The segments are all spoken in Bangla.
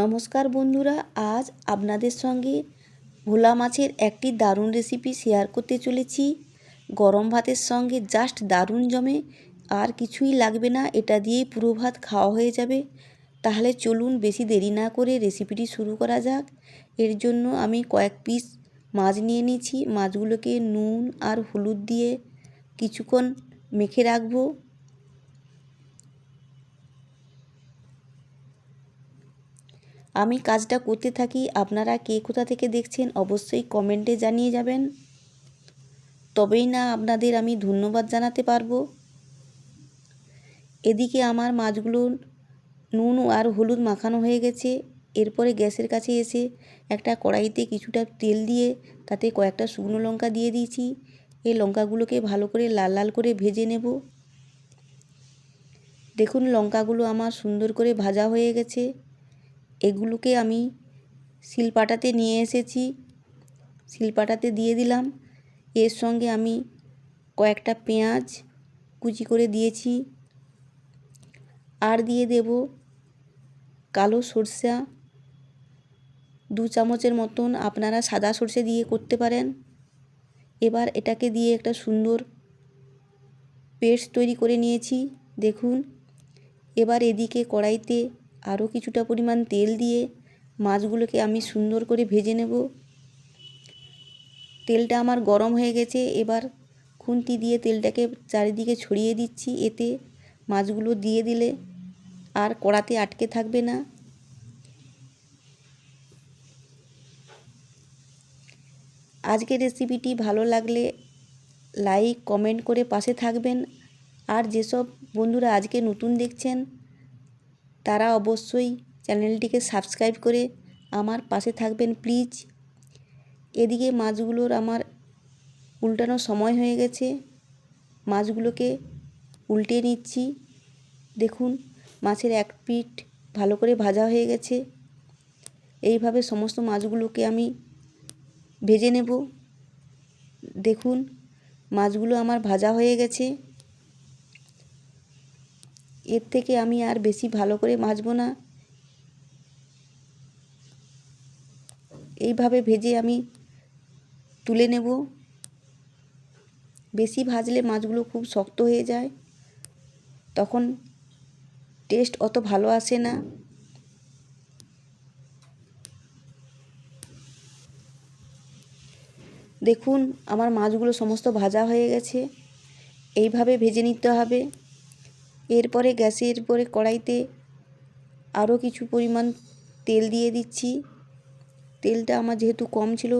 নমস্কার বন্ধুরা, আজ আপনাদের সঙ্গে ভোলা মাছের একটি দারুণ রেসিপি শেয়ার করতে চলেছি। গরম ভাতের সঙ্গে জাস্ট দারুণ জমে, আর কিছুই লাগবে না, এটা দিয়েই পুরো ভাত খাওয়া হয়ে যাবে। তাহলে চলুন বেশি দেরি না করে রেসিপিটি শুরু করা যাক। এর জন্য আমি কয়েক পিস মাছ নিয়ে নিয়েছি। মাছগুলোকে নুন আর হলুদ দিয়ে কিছুক্ষণ মেখে রাখব। আমি কাজটা করতে থাকি, আপনারা কে কোথা থেকে দেখছেন অবশ্যই কমেন্টে জানিয়ে যাবেন। তবেই না আপনাদের আমি ধন্যবাদ জানাতে পারব। এদিকে আমার মাছগুলো নুন আর হলুদ মাখানো হয়ে গেছে। এরপরে গ্যাসের কাছে এসে একটা কড়াইতে কিছুটা তেল দিয়ে তাতে কয়েকটা শুকনো লঙ্কা দিয়ে দিয়েছি। এই লঙ্কাগুলোকে ভালো করে লাল লাল করে ভেজে নেব। দেখুন লঙ্কাগুলো আমার সুন্দর করে ভাজা হয়ে গেছে। এগুলোকে আমি শিলপাটাতে নিয়ে এসেছি। শিলপাটাতে দিয়ে দিলাম। এর সঙ্গে আমি কয়েকটা পেঁয়াজ কুচি করে দিয়েছি। আর দিয়ে দেব কালো সরষা। দু চামচের মতন আপনারা সাদা সর্ষে দিয়ে করতে পারেন। এবার এটাকে দিয়ে একটা সুন্দর পেস্ট তৈরি করে নিয়েছি। দেখুন, এবার এদিকে কড়াইতে আরও কিছুটা পরিমাণ তেল দিয়ে মাছগুলোকে আমি সুন্দর করে ভেজে নেব। তেলটা আমার গরম হয়ে গেছে, এবার খুন্তি দিয়ে তেলটাকে চারিদিকে ছড়িয়ে দিচ্ছি, এতে মাছগুলো দিয়ে দিলে আর কড়াতে আটকে থাকবে না। আজকের রেসিপিটি ভালো লাগলে লাইক, কমেন্ট করে পাশে থাকবেন। আর যেসব বন্ধুরা আজকে নতুন দেখছেন তারা অবশ্যই চ্যানেলটিকে সাবস্ক্রাইব করে আমার পাশে থাকবেন, প্লিজ। এদিকে মাছগুলোর আমার উল্টানোর সময় হয়ে গেছে। মাছগুলোকে উল্টে নিচ্ছি। দেখুন, মাছের এক পিঠ ভালো করে ভাজা হয়ে গেছে। এইভাবে সমস্ত মাছগুলোকে আমি ভেজে নেব। দেখুন, মাছগুলো আমার ভাজা হয়ে গেছে। এর থেকে আমি আর বেশি ভালো করে ভাজবো না। এইভাবে ভেজে আমি তুলে নেব। বেশি ভাজলে মাছগুলো খুব শক্ত হয়ে যায়। তখন টেস্ট অত ভালো আসে না। দেখুন, আমার মাছগুলো সমস্ত ভাজা হয়ে গেছে। এইভাবে ভেজে নিতে হবে। এরপরে গ্যাসের পরে কড়াইতে আরও কিছু পরিমাণ তেল দিয়ে দিচ্ছি। তেলটা আমার যেহেতু কম ছিল,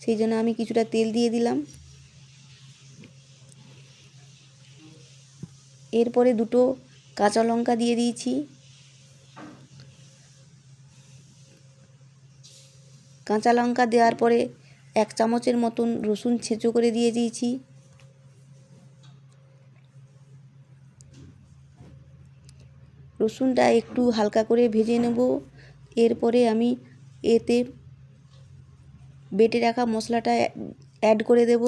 সেই জন্য আমি কিছুটা তেল দিয়ে দিলাম। এরপরে দুটো কাঁচা লঙ্কা দিয়ে দিয়েছি। কাঁচা লঙ্কা দেওয়ার পরে এক চামচের মতন রসুন ছেঁচো করে দিয়ে দিয়েছি। রসুনটা একটু হালকা করে ভেজে নেব। এরপরে আমি এতে বেটে রাখা মশলাটা অ্যাড করে দেব।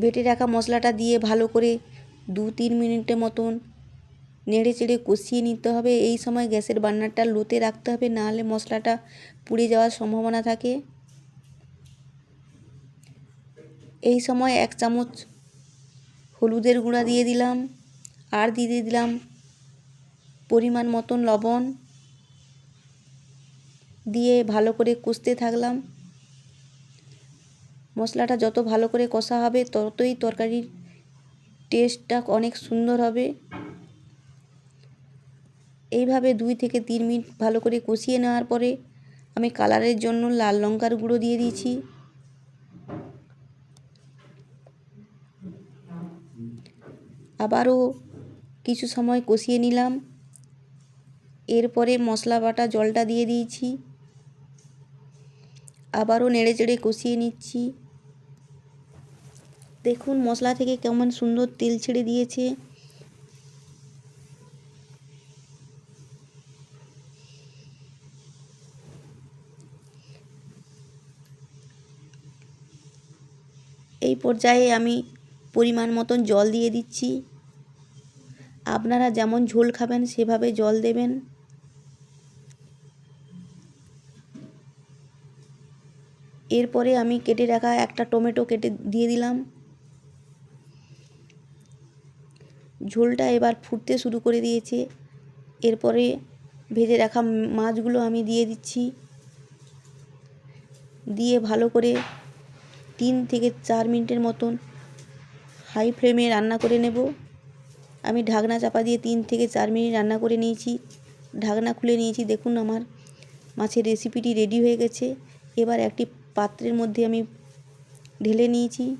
বেটে রাখা মশলাটা দিয়ে ভালো করে দু তিন মিনিটের মতন নেড়ে চেড়ে কষিয়ে নিতে হবে। এই সময় গ্যাসের বার্নারটা লোতে রাখতে হবে, নাহলে মশলাটা পুড়ে যাওয়ার সম্ভাবনা থাকে। এই সময় এক চামচ হলুদের গুঁড়া দিয়ে দিলাম, আর দিয়ে দিলাম পরিমাণ মতন লবণ। দিয়ে ভালো করে কষতে থাকলাম। মশলাটা যত ভালো করে কষা হবে, ততই তরকারির টেস্টটা অনেক সুন্দর হবে। এইভাবে দুই থেকে তিন মিনিট ভালো করে কষিয়ে নেওয়ার পরে আমি কালারের জন্য লাল লঙ্কার গুঁড়ো দিয়ে দিয়েছি। আবারও কিছু সময় কষিয়ে নিলাম। এরপরে মশলা বাটা জলটা দিয়ে দিয়েছি। আবারও নেড়ে চেড়ে কষিয়ে নিচ্ছি। দেখুন মশলা থেকে কেমন সুন্দর তেল ছেড়ে দিয়েছে। এই পর্যায়ে আমি পরিমাণ মতন জল দিয়ে দিচ্ছি। আপনারা যেমন ঝোল খাবেন, সেভাবে জল দেবেন। এরপরে আমি কেটে রাখা একটা টমেটো কেটে দিয়ে দিলাম। ঝোলটা এবার ফুটতে শুরু করে দিয়েছে। এরপরে ভেজে রাখা মাছগুলো আমি দিয়ে দিচ্ছি। দিয়ে ভালো করে তিন থেকে চার মিনিটের মতন হাই ফ্লেমে রান্না করে নেব। আমি ঢাকনা চাপা দিয়ে তিন থেকে চার মিনিট রান্না করে নিয়েছি। ঢাকনা খুলে নিয়েছি, দেখুন আমার মাছের রেসিপিটি রেডি হয়ে গেছে। এবার একটি পাত্রের মধ্যে আমি ঢেলে নিয়েছি।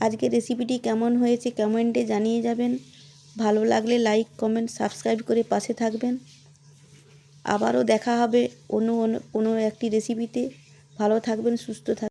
আজকে রেসিপিটি কেমন হয়েছে কমেন্টে জানিয়ে যাবেন। ভালো লাগলে লাইক কমেন্ট সাবস্ক্রাইব করে পাশে থাকবেন। আবারও দেখা হবে অন্য অন্য কোনো একটি রেসিপিতে ভালো থাকবেন, সুস্থ থাকবেন।